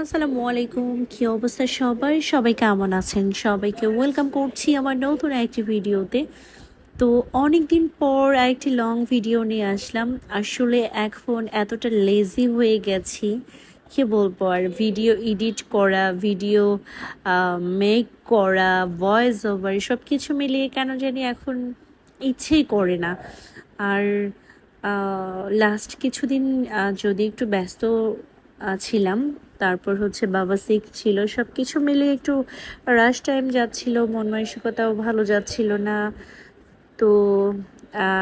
আসসালামু আলাইকুম, কি অবস্থা সবাই? সবাই কেমন আছেন? সবাইকে ওয়েলকাম করছি আমার নতুন একটি ভিডিওতে। তো অনেক দিন পর একটি লং ভিডিও নিয়ে আসলাম। আসলে এখন এতটা লেজি হয়ে গেছি। কি বলব আর? ভিডিও এডিট করা ভিডিও মেক করা ভয়েস ওভার সব কিছু মিলিয়ে কেন জানি এখন ইচ্ছেই করে না। আর লাস্ট কিছুদিন যদি একটু ব্যস্ত ছিলাম তারপর হচ্ছে বাবা সিক ছিল সব কিছু মিলে একটু রাশ টাইম যাচ্ছিল, মন মানসিকতাও ভালো যাচ্ছিল না। তো,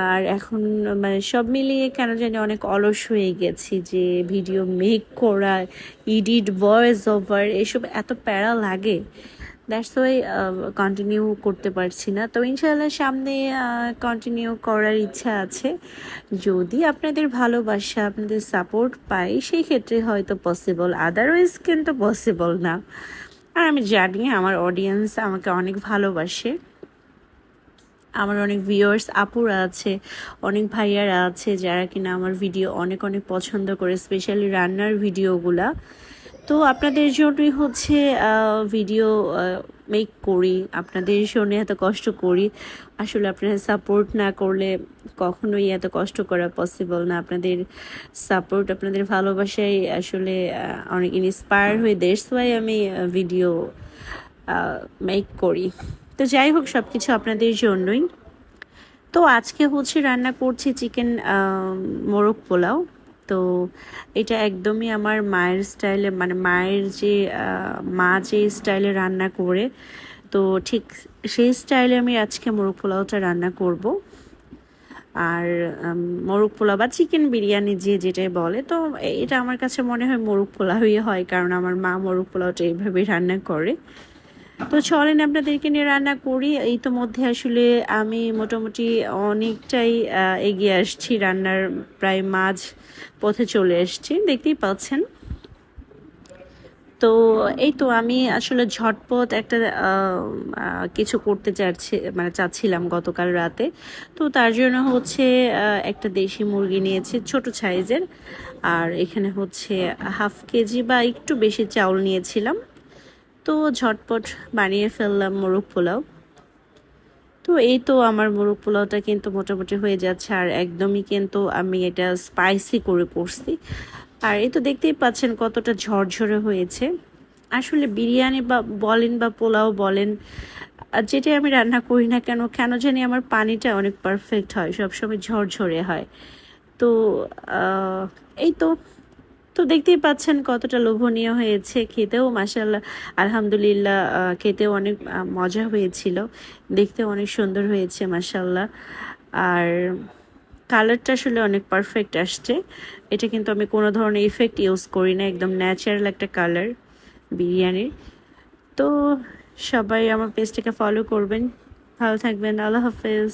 আর এখন মানে সব মিলিয়ে কেন জানি অনেক অলস হয়ে গেছি যে ভিডিও মেক করা ইডিট ভয়েস ওভার এসব এত প্যারা লাগে। দ্যাটস ওয়াই কন্টিনিউ করতে পারছি না। তো ইনশাল্লাহ সামনে কন্টিনিউ করার ইচ্ছা আছে। যদি আপনাদের ভালোবাসা, আপনাদের সাপোর্ট পাই, সেই ক্ষেত্রে হয়তো পসিবল আদারওয়াইজ কিন্তু পসিবল না। আর আমি জানি আমার অডিয়েন্স আমাকে অনেক ভালোবাসে। আমার অনেক ভিউয়ার্স আপুরা আছে, অনেক ভাইয়ারা আছে, যারা কিনা আমার ভিডিও অনেক অনেক পছন্দ করে স্পেশালি রান্নার ভিডিওগুলা তো আপনাদের জন্যই হচ্ছে ভিডিও মেক করি। আপনাদের জন্য এত কষ্ট করি। আসলে আপনারা সাপোর্ট না করলে কখনোই এত কষ্ট করা পসিবল না। আপনাদের সাপোর্ট আপনাদের ভালোবাসায় আসলে অনেক ইন্সপায়ার হয়ে দেশ ওয়াই আমি ভিডিও মেক করি। তো যাই হোক সব কিছু আপনাদের জন্যই। তো আজকে হচ্ছে রান্না করছি চিকেন মোরগ পোলাও। তো এটা একদমই আমার মায়ের স্টাইলে মানে মায়ের যে মা যে স্টাইলে রান্না করে, তো ঠিক সেই স্টাইলে আমি আজকে মোরগ পোলাওটা রান্না করব। আর মোরগ পোলাও বা চিকেন বিরিয়ানি যে যেটাই বলে, তো এটা আমার কাছে মনে হয় মোরগ পোলাওই হয়, কারণ আমার মা মোরগ পোলাওটা এইভাবেই রান্না করে। তো চলেন আপনাদেরকে নিয়ে রান্না করি। এই তো মধ্যে আসলে আমি মোটামুটি অনেকটাই এগিয়ে আসছি, রান্নার প্রায় মাঝ পথে চলে এসেছি, দেখতেই পাচ্ছেন। তো এই তো আমি আসলে ঝটপট একটা কিছু করতে চাচ্ছি মানে চাচ্ছিলাম গতকাল রাতে। তো তার জন্য হচ্ছে একটা দেশি মুরগি নিয়েছি, ছোট সাইজের। আর এখানে হচ্ছে হাফ কেজি বা একটু বেশি চাউল নিয়েছিলাম। তো ঝটপট বানিয়ে ফেললাম মোরগ পোলাও। তো এই তো আমার মোরগ পোলাওটা কিন্তু মোটামুটি হয়ে যাচ্ছে আর একদমই কিন্তু আমি এটা স্পাইসি করে করছি। আর এই তো দেখতেই পাচ্ছেন কতটা ঝরঝরে হয়েছে। আসলে বিরিয়ানি বা বলেন বা পোলাও বলেন, আর যেটাই আমি রান্না করি না কেন কেন জানি আমার পানিটা অনেক পারফেক্ট হয়, সবসময় ঝরঝরে হয়। তো এই তো তো দেখতেই পাচ্ছেন কতটা লোভনীয় হয়েছে। খেতেও মাসাল্লাহ আলহামদুলিল্লাহ খেতেও অনেক মজা হয়েছিল। দেখতেও অনেক সুন্দর হয়েছে মাসাল্লাহ আর কালারটা আসলে অনেক পারফেক্ট আসছে। এটা কিন্তু আমি কোনো ধরনের ইফেক্ট ইউজ করি না, একদম ন্যাচারাল একটা কালার বিরিয়ানির। তো সবাই আমার পেজটাকে ফলো করবেন। ভালো থাকবেন, আল্লাহ হাফেজ।